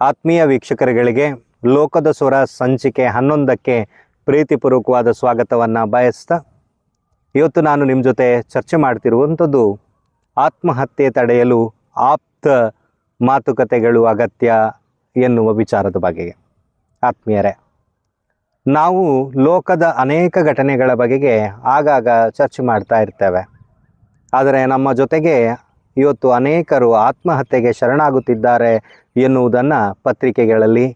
ಆತ್ಮೀಯ ವೀಕ್ಷಕರುಗಳಿಗೆ ಲೋಕದ ಸ್ವರ ಸಂಚಿಕೆ ಹನ್ನೊಂದಕ್ಕೆ ಪ್ರೀತಿಪೂರ್ವಕವಾದ ಸ್ವಾಗತವನ್ನು ಬಯಸ್ತಾ ಇವತ್ತು ನಾನು ನಿಮ್ಮ ಜೊತೆ ಚರ್ಚೆ ಮಾಡ್ತಿರುವಂಥದ್ದು ಆತ್ಮಹತ್ಯೆ ತಡೆಯಲು ಆಪ್ತ ಮಾತುಕತೆಗಳು ಅಗತ್ಯ ಎನ್ನುವ ವಿಚಾರದ ಬಗೆಗೆ. ಆತ್ಮೀಯರೇ, ನಾವು ಲೋಕದ ಅನೇಕ ಘಟನೆಗಳ ಬಗೆಗೆ ಆಗಾಗ ಚರ್ಚೆ ಮಾಡ್ತಾ ಇರ್ತೇವೆ. ಆದರೆ ನಮ್ಮ ಜೊತೆಗೆ ಇವತ್ತು ಅನೇಕರು ಆತ್ಮಹತ್ಯೆಗೆ ಶರಣಾಗುತ್ತಿದ್ದಾರೆ ಎನ್ನುವುದನ್ನು ಪತ್ರಿಕೆಗಳಲ್ಲಿ,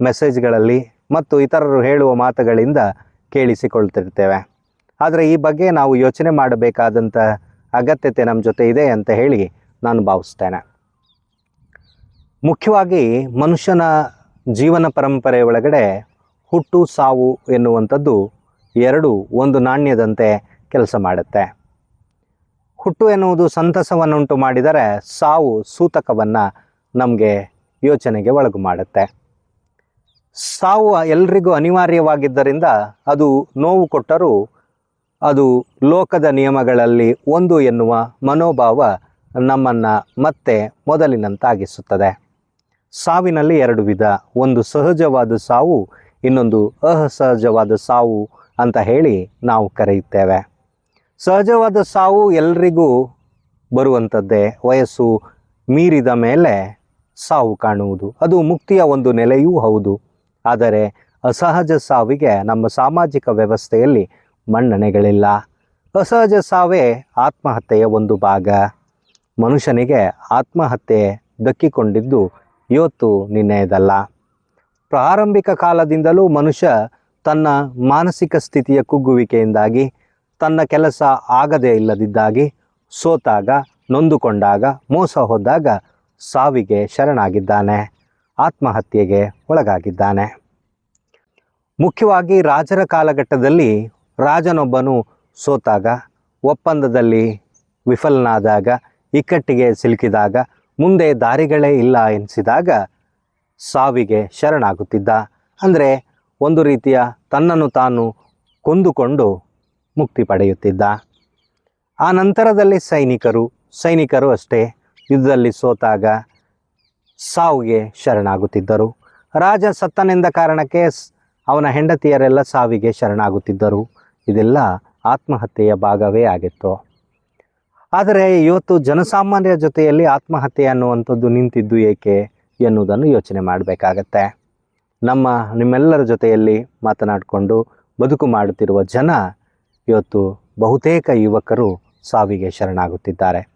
ಮೆಸೇಜ್ಗಳಲ್ಲಿ ಮತ್ತು ಇತರರು ಹೇಳುವ ಮಾತುಗಳಿಂದ ಕೇಳಿಸಿಕೊಳ್ತಿರ್ತೇವೆ. ಆದರೆ ಈ ಬಗ್ಗೆ ನಾವು ಯೋಚನೆ ಮಾಡಬೇಕಾದಂಥ ಅಗತ್ಯತೆ ನಮ್ಮ ಜೊತೆ ಇದೆ ಅಂತ ಹೇಳಿ ನಾನು ಭಾವಿಸ್ತೇನೆ. ಮುಖ್ಯವಾಗಿ ಮನುಷ್ಯನ ಜೀವನ ಪರಂಪರೆ ಒಳಗಡೆ ಹುಟ್ಟು, ಸಾವು ಎನ್ನುವಂಥದ್ದು ಎರಡು ಒಂದು ನಾಣ್ಯದಂತೆ ಕೆಲಸ ಮಾಡುತ್ತೆ. ಹುಟ್ಟು ಎನ್ನುವುದು ಸಂತಸವನ್ನುಂಟು ಮಾಡಿದರೆ ಸಾವು ಸೂತಕವನ್ನು ನಮಗೆ ಯೋಚನೆಗೆ ಒಳಗು ಮಾಡುತ್ತೆ. ಸಾವು ಎಲ್ರಿಗೂ ಅನಿವಾರ್ಯವಾಗಿದ್ದರಿಂದ ಅದು ನೋವು ಕೊಟ್ಟರೂ ಅದು ಲೋಕದ ನಿಯಮಗಳಲ್ಲಿ ಒಂದು ಎನ್ನುವ ಮನೋಭಾವ ನಮ್ಮನ್ನು ಮತ್ತೆ ಮೊದಲಿನಂತಾಗಿಸುತ್ತದೆ. ಸಾವಿನಲ್ಲಿ ಎರಡು ವಿಧ, ಒಂದು ಸಹಜವಾದ ಸಾವು, ಇನ್ನೊಂದು ಅಸಹಜವಾದ ಸಾವು ಅಂತ ಹೇಳಿ ನಾವು ಕರೆಯುತ್ತೇವೆ. ಸಹಜವಾದ ಸಾವು ಎಲ್ರಿಗೂ ಬರುವಂಥದ್ದೇ. ವಯಸ್ಸು ಮೀರಿದ ಮೇಲೆ ಸಾವು ಕಾಣುವುದು. ಅದು ಮುಕ್ತಿಯ ಒಂದು ನೆಲೆಯೂ ಹೌದು. ಆದರೆ ಅಸಹಜ ಸಾವಿಗೆ ನಮ್ಮ ಸಾಮಾಜಿಕ ವ್ಯವಸ್ಥೆಯಲ್ಲಿ ಮನ್ನಣೆಗಳಿಲ್ಲ. ಅಸಹಜ ಸಾವೇ ಆತ್ಮಹತ್ಯೆಯ ಒಂದು ಭಾಗ. ಮನುಷ್ಯನಿಗೆ ಆತ್ಮಹತ್ಯೆ ದಕ್ಕಿಕೊಂಡಿದ್ದು ಇವತ್ತು ನಿನ್ನೆಯದಲ್ಲ. ಪ್ರಾರಂಭಿಕ ಕಾಲದಿಂದಲೂ ಮನುಷ್ಯ ತನ್ನ ಮಾನಸಿಕ ಸ್ಥಿತಿಯ ಕುಗ್ಗುವಿಕೆಯಿಂದಾಗಿ ತನ್ನ ಕೆಲಸ ಆಗದೇ ಇಲ್ಲದಿದ್ದಾಗಿ ಸೋತಾಗ, ನೊಂದುಕೊಂಡಾಗ, ಮೋಸ ಹೋದಾಗ ಸಾವಿಗೆ ಶರಣಾಗಿದ್ದಾನೆ, ಆತ್ಮಹತ್ಯೆಗೆ ಒಳಗಾಗಿದ್ದಾನೆ. ಮುಖ್ಯವಾಗಿ ರಾಜರ ಕಾಲಘಟ್ಟದಲ್ಲಿ ರಾಜನೊಬ್ಬನು ಸೋತಾಗ, ಒಪ್ಪಂದದಲ್ಲಿ ವಿಫಲನಾದಾಗ, ಇಕ್ಕಟ್ಟಿಗೆ ಸಿಲುಕಿದಾಗ, ಮುಂದೆ ದಾರಿಗಳೇ ಇಲ್ಲ ಎನಿಸಿದಾಗ ಸಾವಿಗೆ ಶರಣಾಗುತ್ತಿದ್ದ. ಅಂದರೆ ಒಂದು ರೀತಿಯ ತನ್ನನ್ನು ತಾನು ಕೊಂದುಕೊಂಡು ಮುಕ್ತಿ ಪಡೆಯುತ್ತಿದ್ದ. ಆ ನಂತರದಲ್ಲಿ ಸೈನಿಕರು ಸೈನಿಕರು ಅಷ್ಟೇ ಯುದ್ಧದಲ್ಲಿ ಸೋತಾಗ ಸಾವಿಗೆ ಶರಣಾಗುತ್ತಿದ್ದರು. ರಾಜ ಸತ್ತನೆಂದ ಕಾರಣಕ್ಕೆ ಅವನ ಹೆಂಡತಿಯರೆಲ್ಲ ಸಾವಿಗೆ ಶರಣಾಗುತ್ತಿದ್ದರು. ಇದೆಲ್ಲ ಆತ್ಮಹತ್ಯೆಯ ಭಾಗವೇ ಆಗಿತ್ತು. ಆದರೆ ಇವತ್ತು ಜನಸಾಮಾನ್ಯರ ಜೊತೆಯಲ್ಲಿ ಆತ್ಮಹತ್ಯೆ ಅನ್ನುವಂಥದ್ದು ನಿಂತಿದ್ದು ಏಕೆ ಎನ್ನುವುದನ್ನು ಯೋಚನೆ ಮಾಡಬೇಕಾಗತ್ತೆ. ನಮ್ಮ ನಿಮ್ಮೆಲ್ಲರ ಜೊತೆಯಲ್ಲಿ ಮಾತನಾಡಿಕೊಂಡು ಬದುಕು ಮಾಡುತ್ತಿರುವ ಜನ ಇವತ್ತು ಬಹುತೇಕ ಯುವಕರು ಸಾವಿಗೆ ಶರಣಾಗುತ್ತಿದ್ದಾರೆ.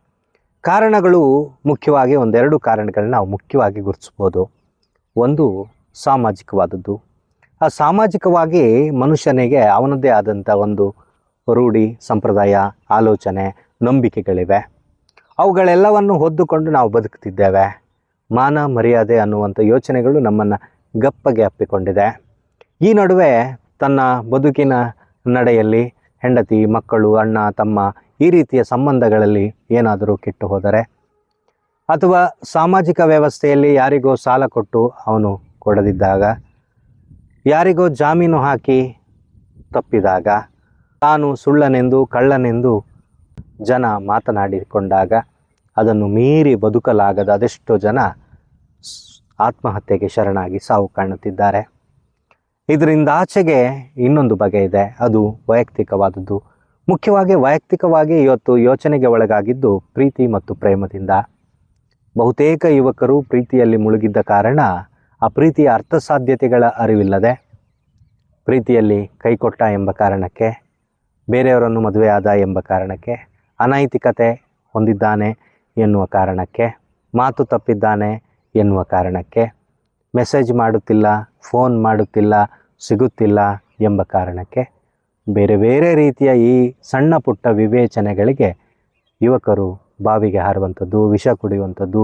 ಕಾರಣಗಳು ಮುಖ್ಯವಾಗಿ ಒಂದೆರಡು ಕಾರಣಗಳನ್ನ ನಾವು ಮುಖ್ಯವಾಗಿ ಗುರುತಿಸ್ಬೋದು. ಒಂದು, ಸಾಮಾಜಿಕವಾದದ್ದು. ಆ ಸಾಮಾಜಿಕವಾಗಿ ಮನುಷ್ಯನಿಗೆ ಅವನದ್ದೇ ಆದಂಥ ಒಂದು ರೂಢಿ, ಸಂಪ್ರದಾಯ, ಆಲೋಚನೆ, ನಂಬಿಕೆಗಳಿವೆ. ಅವುಗಳೆಲ್ಲವನ್ನು ಹೊದ್ದುಕೊಂಡು ನಾವು ಬದುಕ್ತಿದ್ದೇವೆ ಮಾನ, ಮರ್ಯಾದೆ ಅನ್ನುವಂಥ ಯೋಚನೆಗಳು ನಮ್ಮನ್ನು ಗಪ್ಪಗೆ ಅಪ್ಪಿಕೊಂಡಿದೆ. ಈ ನಡುವೆ ತನ್ನ ಬದುಕಿನ ನಡೆಯಲ್ಲಿ ಹೆಂಡತಿ, ಮಕ್ಕಳು, ಅಣ್ಣ, ತಮ್ಮ ಈ ರೀತಿಯ ಸಂಬಂಧಗಳಲ್ಲಿ ಏನಾದರೂ ಕೆಟ್ಟು ಹೋದರೆ? ಅಥವಾ ಸಾಮಾಜಿಕ ವ್ಯವಸ್ಥೆಯಲ್ಲಿ ಯಾರಿಗೋ ಸಾಲ ಕೊಟ್ಟು ಅವನು ಕೊಡದಿದ್ದಾಗ, ಯಾರಿಗೋ ಜಾಮೀನು ಹಾಕಿ ತಪ್ಪಿದಾಗ, ತಾನು ಸುಳ್ಳನೆಂದು, ಕಳ್ಳನೆಂದು ಜನ ಮಾತನಾಡಿಕೊಂಡಾಗ ಅದನ್ನು ಮೀರಿ ಬದುಕಲಾಗದ ಅದೆಷ್ಟೋ ಜನ ಆತ್ಮಹತ್ಯೆಗೆ ಶರಣಾಗಿ ಸಾವು ಕಾಣುತ್ತಿದ್ದಾರೆ. ಇದರಿಂದ ಆಚೆಗೆ ಇನ್ನೊಂದು ಬಗೆ ಇದೆ. ಅದು ವೈಯಕ್ತಿಕವಾದದ್ದು. ಮುಖ್ಯವಾಗಿ ವೈಯಕ್ತಿಕವಾಗಿ ಇವತ್ತು ಯೋಚನೆಗೆ ಒಳಗಾಗಿದ್ದು ಪ್ರೀತಿ ಮತ್ತು ಪ್ರೇಮದಿಂದ. ಬಹುತೇಕ ಯುವಕರು ಪ್ರೀತಿಯಲ್ಲಿ ಮುಳುಗಿದ್ದ ಕಾರಣ ಆ ಪ್ರೀತಿಯ ಅರ್ಥ ಸಾಧ್ಯತೆಗಳ ಅರಿವಿಲ್ಲದೆ ಪ್ರೀತಿಯಲ್ಲಿ ಕೈಕೊಟ್ಟ ಎಂಬ ಕಾರಣಕ್ಕೆ, ಬೇರೆಯವರನ್ನು ಮದುವೆಯಾದ ಎಂಬ ಕಾರಣಕ್ಕೆ, ಅನೈತಿಕತೆ ಹೊಂದಿದ್ದಾನೆ ಎನ್ನುವ ಕಾರಣಕ್ಕೆ, ಮಾತು ತಪ್ಪಿದ್ದಾನೆ ಎನ್ನುವ ಕಾರಣಕ್ಕೆ, ಮೆಸೇಜ್ ಮಾಡುತ್ತಿಲ್ಲ, ಫೋನ್ ಮಾಡುತ್ತಿಲ್ಲ ಸಿಗುತ್ತಿಲ್ಲ ಎಂಬ ಕಾರಣಕ್ಕೆ ಬೇರೆ ಬೇರೆ ರೀತಿಯ ಈ ಸಣ್ಣ ಪುಟ್ಟ ವಿವೇಚನೆಗಳಿಗೆ ಯುವಕರು ಬಾವಿಗೆ ಹಾರುವಂಥದ್ದು, ವಿಷ ಕುಡಿಯುವಂಥದ್ದು,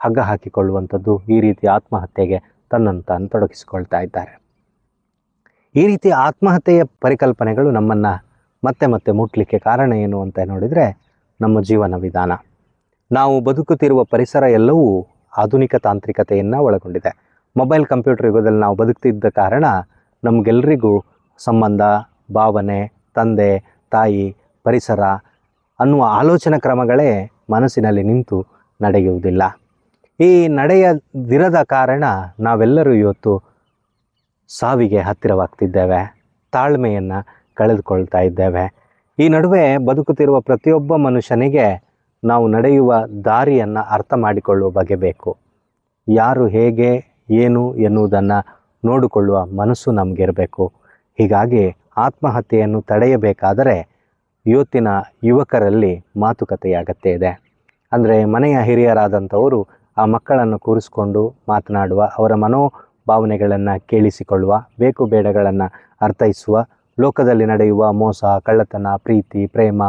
ಹಗ್ಗ ಹಾಕಿಕೊಳ್ಳುವಂಥದ್ದು ಈ ರೀತಿ ಆತ್ಮಹತ್ಯೆಗೆ ತನ್ನನ್ನು ತಾನು ತೊಡಗಿಸಿಕೊಳ್ತಾ ಇದ್ದಾರೆ. ಈ ರೀತಿ ಆತ್ಮಹತ್ಯೆಯ ಪರಿಕಲ್ಪನೆಗಳು ನಮ್ಮನ್ನು ಮತ್ತೆ ಮತ್ತೆ ಮುಟ್ಲಿಕ್ಕೆ ಕಾರಣ ಏನು ಅಂತ ನೋಡಿದರೆ ನಮ್ಮ ಜೀವನ ವಿಧಾನ. ನಾವು ಬದುಕುತ್ತಿರುವ ಪರಿಸರ ಎಲ್ಲವೂ ಆಧುನಿಕ ತಾಂತ್ರಿಕತೆಯನ್ನು ಒಳಗೊಂಡಿದೆ. ಮೊಬೈಲ್, ಕಂಪ್ಯೂಟರ್ ಯುಗದಲ್ಲಿ ನಾವು ಬದುಕ್ತಿದ್ದ ಕಾರಣ ನಮಗೆಲ್ಲರಿಗೂ ಸಂಬಂಧ, ಭಾವನೆ, ತಂದೆ, ತಾಯಿ, ಪರಿಸರ ಅನ್ನುವ ಆಲೋಚನಾ ಕ್ರಮಗಳೇ ಮನಸ್ಸಿನಲ್ಲಿ ನಿಂತು ನಡೆಯುವುದಿಲ್ಲ. ಈ ನಡೆಯದಿರದ ಕಾರಣ ನಾವೆಲ್ಲರೂ ಇವತ್ತು ಸಾವಿಗೆ ಹತ್ತಿರವಾಗ್ತಿದ್ದೇವೆ. ತಾಳ್ಮೆಯನ್ನು ಕಳೆದುಕೊಳ್ತಾ ಇದ್ದೇವೆ. ಈ ನಡುವೆ ಬದುಕುತ್ತಿರುವ ಪ್ರತಿಯೊಬ್ಬ ಮನುಷ್ಯನಿಗೆ ನಾವು ನಡೆಯುವ ದಾರಿಯನ್ನು ಅರ್ಥ ಮಾಡಿಕೊಳ್ಳುವ ಬಗೆ ಬೇಕು. ಯಾರು ಹೇಗೆ, ಏನು ಎನ್ನುವುದನ್ನು ನೋಡಿಕೊಳ್ಳುವ ಮನಸ್ಸು ನಮಗಿರಬೇಕು. ಹೀಗಾಗಿ ಆತ್ಮಹತ್ಯೆಯನ್ನು ತಡೆಯಬೇಕಾದರೆ ಇವತ್ತಿನ ಯುವಕರಲ್ಲಿ ಮಾತುಕತೆಯ ಅಗತ್ಯ ಇದೆ. ಅಂದರೆ ಮನೆಯ ಹಿರಿಯರಾದಂಥವರು ಆ ಮಕ್ಕಳನ್ನು ಕೂರಿಸಿಕೊಂಡು ಮಾತನಾಡುವ, ಅವರ ಮನೋಭಾವನೆಗಳನ್ನು ಕೇಳಿಸಿಕೊಳ್ಳುವ, ಬೇಕು ಬೇಡಗಳನ್ನು ಅರ್ಥೈಸುವ, ಲೋಕದಲ್ಲಿ ನಡೆಯುವ ಮೋಸ, ಕಳ್ಳತನ, ಪ್ರೀತಿ, ಪ್ರೇಮ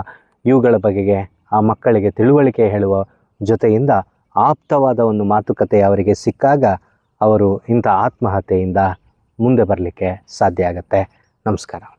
ಇವುಗಳ ಬಗೆಗೆ ಆ ಮಕ್ಕಳಿಗೆ ತಿಳುವಳಿಕೆ ಹೇಳುವ ಜೊತೆಯಿಂದ ಆಪ್ತವಾದ ಒಂದು ಮಾತುಕತೆ ಅವರಿಗೆ ಸಿಕ್ಕಾಗ ಅವರು ಇಂಥ ಆತ್ಮಹತ್ಯೆಯಿಂದ ಮುಂದೆ ಬರಲಿಕ್ಕೆ ಸಾಧ್ಯ ಆಗುತ್ತೆ. ನಮಸ್ಕಾರ.